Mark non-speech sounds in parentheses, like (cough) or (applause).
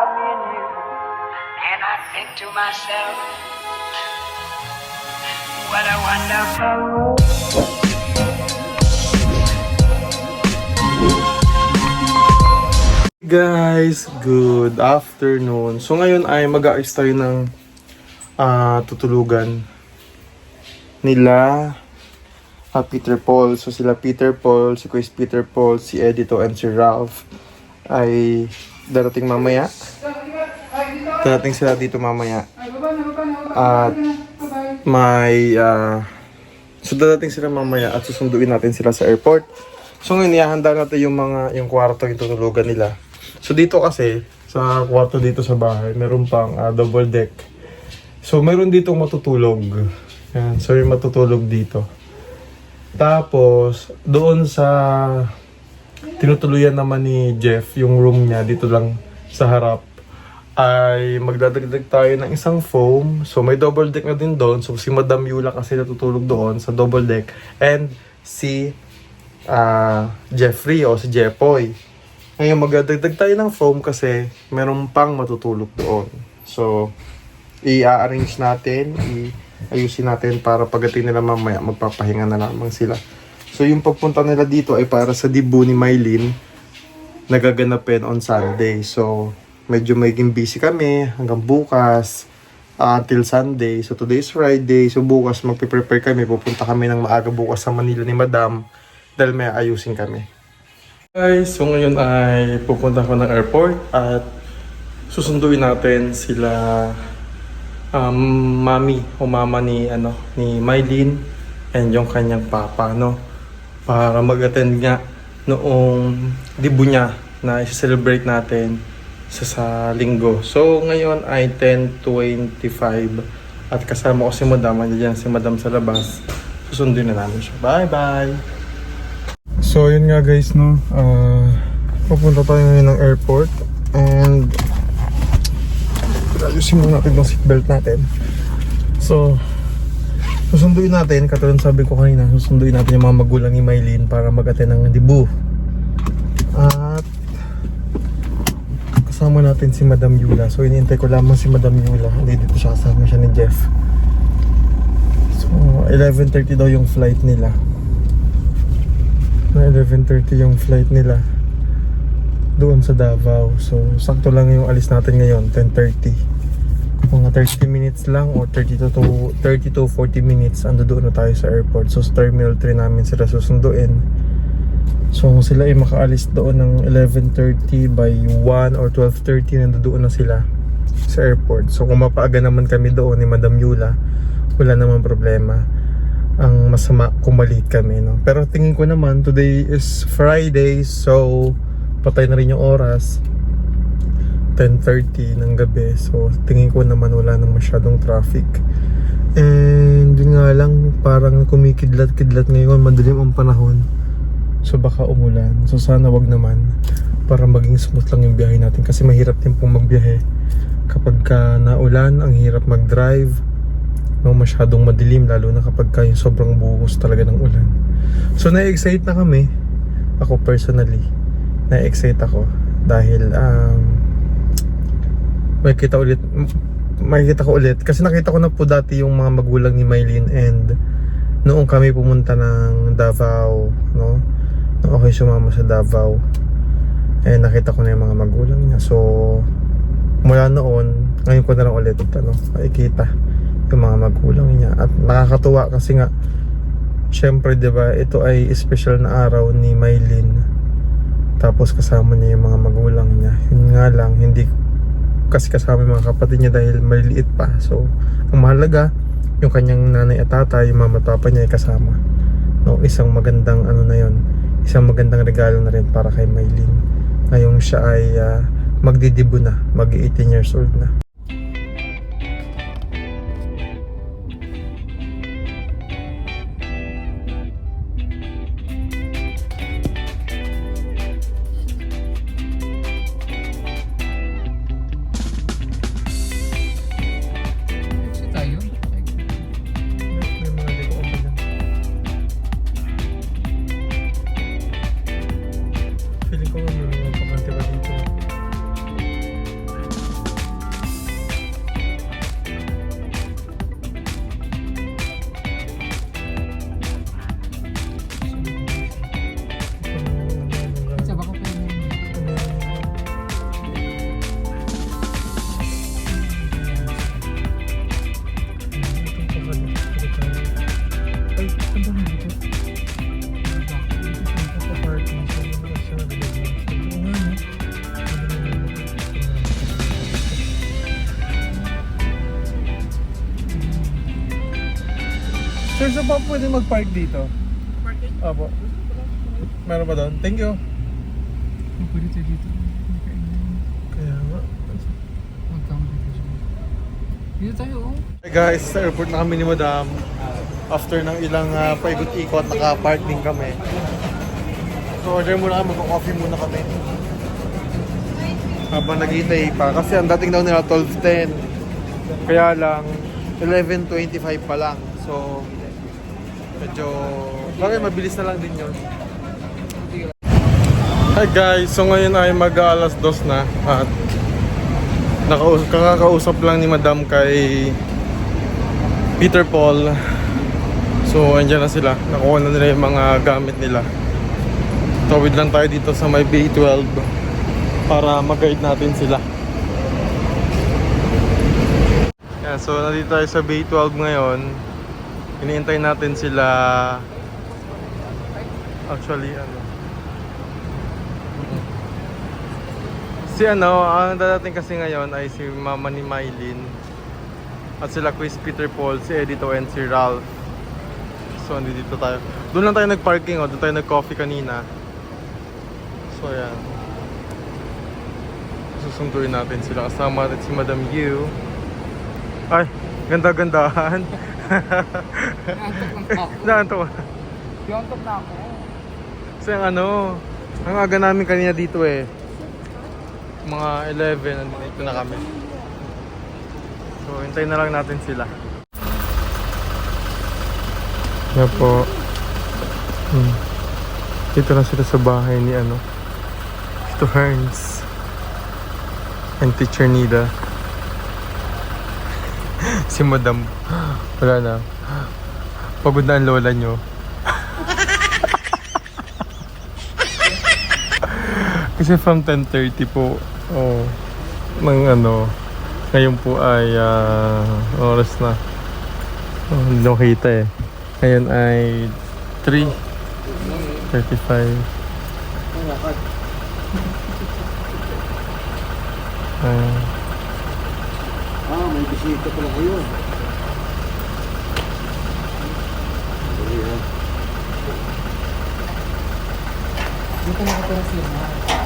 about me and you. And I think to myself, what a wonderful world. Guys, good afternoon. So ngayon ay mag-aayos tayo ng ah, tutulugan nila ah, Peter Paul. So sila Peter Paul, si Chris Peter Paul, si Edito and si Ralph ay darating mamaya. Darating sila dito mamaya. At may ah, so darating sila mamaya at susunduin natin sila sa airport. So ngayon ihahanda natin yung mga yung kwarto yung tutulugan nila. So dito kasi sa kwarto dito sa bahay, meron pang ah, double deck. So meron dito matutulog. Yan, so yung matutulog dito. Tapos doon sa tinutuluyan naman ni Jeff yung room niya dito lang sa harap ay magdadagdag tayo ng isang foam. So may double deck na din doon. So si Madam Yula kasi natutulog doon sa double deck and si ah Jeffrey o si Jepoy. Ngayon magdadagdag tayo ng foam kasi meron pang matutulog doon. So i-arrange natin, i-ayusin natin para pagdating nila mamaya magpapahinga na lamang sila. So yung pagpunta nila dito ay para sa dibu ni Mylene nagaganapin on Sunday. So medyo maging busy kami hanggang bukas uh, until Sunday. So today is Friday. So bukas magpe-prepare kami. Pupunta kami ng maaga bukas sa Manila ni Madam dahil may ayusin kami. Guys, so ngayon ay pupunta ko ng airport at susunduin natin sila um, mami o mama ni ano ni Mylene and yung kanyang papa no para mag-attend nga noong dibu niya na i-celebrate natin sa, sa linggo. So ngayon ay 10.25 at kasama ko si Madam, nandiyan si Madam sa labas. Susunduin na namin siya. Bye bye! So yun nga guys no, ah pupunta tayo ngayon ng airport and ayusin muna natin yung seatbelt natin. So, susunduin natin, katulad sabi ko kanina, susunduin natin yung mga magulang ni Mylene para mag-attend ng dibu. At kasama natin si Madam Yula. So, inintay ko lamang si Madam Yula. Hindi dito siya kasama siya ni Jeff. So, 11.30 daw yung flight nila. Na 11.30 yung flight nila doon sa Davao. So, sakto lang yung alis natin ngayon, 10.30. Mga 30 minutes lang or 30 to, to 30 to 40 minutes ando doon na tayo sa airport. So, sa Terminal 3 namin sila susunduin. So, sila ay makaalis doon ng 11.30 by 1 or 12.30 nandoon na sila sa airport. So, kung mapaaga naman kami doon ni Madam Yula, wala namang problema. Ang masama kung maliit kami no? Pero tingin ko naman today is Friday so patay na rin yung oras. 10.30 ng gabi so tingin ko naman wala nang masyadong traffic. And yun nga lang parang kumikidlat-kidlat ngayon madilim ang panahon so baka umulan so sana wag naman para maging smooth lang yung biyahe natin kasi mahirap din pong magbiyahe kapag ka naulan ang hirap mag-drive no, masyadong madilim lalo na kapag ka yung sobrang buhos talaga ng ulan. So na-excite na kami. Ako personally, na-excite ako dahil um, may kita ulit makikita ko ulit kasi nakita ko na po dati yung mga magulang ni Mylene and noong kami pumunta ng Davao no okay sumama sa Davao. Eh nakita ko na yung mga magulang niya. So mula noon ngayon ko na lang ulit ano makikita yung mga magulang niya. At nakakatuwa kasi nga syempre ba ito ay special na araw ni Mylene. Tapos kasama niya yung mga magulang niya. Yun nga lang hindi kasi kasama yung mga kapatid niya dahil maliliit pa. So ang mahalaga yung kanyang nanay at tatay yung mama papa niya ay kasama. No isang magandang ano na yon isang magandang regalo na rin para kay Mylene ngayong siya ay ah, magdidibo na mag 18 years old na Sir, saan pa pwede mag-park dito? Parking? Opo. Meron ba doon? Thank you. Oh, pwede tayo dito. Kaya nga. Magkama dito siya. Dito tayo, oh. Hey guys, sa airport na kami ni Madam. After ng ilang uh, paikot-ikot, naka-park din kami. So order muna kami, mag-coffee muna kami. Habang nag-itay pa. Kasi ang dating daw nila 12.10. Kaya lang, 11.25 pa lang. So, medyo... Bagay, mabilis na lang din yun. Hi guys, so ngayon ay mag-alas dos na at nakaus kakakausap lang ni Madam kay Peter Paul. So, andyan na sila. Nakuha na nila yung mga gamit nila. Tawid lang tayo dito sa may B12 para mag-guide natin sila. Yeah, so nandito tayo sa B12 ngayon. Iniintay natin sila actually ano Si ano, ang dadating kasi ngayon ay si mama ni Mylene at sila Quiz Peter Paul, si Edito and si Ralph. So, dito tayo. Doon lang tayo nag-parking, oh. doon tayo nag-coffee kanina. So, ayan. Susunduin natin sila. Kasama natin si Madam Yu. Ay, ganda-gandahan. Nantok lang ako. Naantok. (laughs) Na ako. Kasi ang ano, ang aga namin kanina dito eh. Mga 11, nandito na kami. So, hintayin na lang natin sila. Yan po. Hmm. Dito na sila sa bahay ni ano. Tito Hearns. And Teacher Nida. (laughs) si Madam. Wala na. Pagod na ang lola nyo. (laughs) Kasi from 10.30 po, oh, ng ano, ngayon po ay ah, oras na. Oh, hindi ko kita eh. Ngayon ay 3.35. Ah, Ah, may bisita pala kayo. Dito nakatira sila.